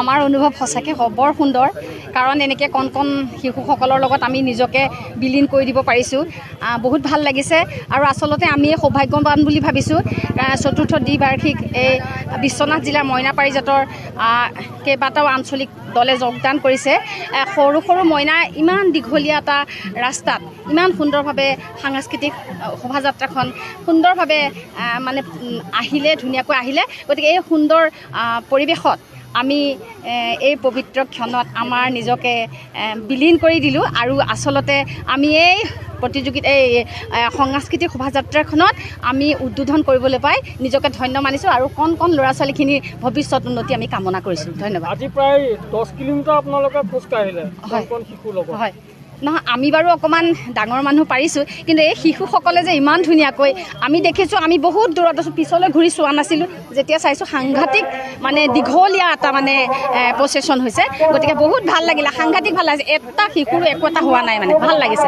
আমাৰ অনুভৱ সঁচাকৈ বৰ সুন্দৰ। কাৰণ এনেকৈ কণ কণ শিশুসকলৰ লগত আমি নিজকে বিলীন কৰি দিব পাৰিছোঁ। বহুত ভাল লাগিছে। আৰু আচলতে আমি সৌভাগ্যৱান বুলি ভাবিছোঁ। চতুৰ্থ দ্বিবাৰ্ষিক এই বিশ্বনাথ জিলাৰ মইনা পাৰিজাতৰ কেইবাটাও আঞ্চলিক দলে যোগদান কৰিছে। সৰু সৰু মইনা ইমান দীঘলীয়া এটা ৰাস্তাত ইমান সুন্দৰভাৱে সাংস্কৃতিক শোভাযাত্ৰাখন সুন্দৰভাৱে মানে আহিলে ধুনীয়াকৈ আহিলে। গতিকে এই সুন্দৰ পৰিৱেশত আমি এই পবিত্ৰ ক্ষণত আমাৰ নিজকে বিলীন কৰি দিলোঁ আৰু আচলতে আমি এই প্ৰতিযোগিতা এই সাংস্কৃতিক শোভাযাত্ৰাখনত আমি উদ্বোধন কৰিবলৈ পাই নিজকে ধন্য মানিছোঁ আৰু কণ কণ ল'ৰা ছোৱালীখিনিৰ ভৱিষ্যত উন্নতি আমি কামনা কৰিছোঁ। ধন্যবাদ। আজি প্ৰায় দহ কিলোমিটাৰ আপোনালোকে খোজকাঢ়িলে হয়। হয়। নহয় আমি বাৰু অকণমান ডাঙৰ মানুহ পাৰিছোঁ কিন্তু এই শিশুসকলে যে ইমান ধুনীয়াকৈ আমি দেখিছোঁ আমি বহুত দূৰত আছোঁ পিছলৈ ঘূৰি চোৱা নাছিলোঁ যেতিয়া চাইছোঁ সাংঘাতিক মানে দীঘলীয়া এটা মানে প্ৰচেশ্যন হৈছে গতিকে বহুত ভাল লাগিলে সাংঘাতিক ভাল লাগিছে এটা শিশুৰো একো এটা হোৱা নাই মানে ভাল লাগিছে।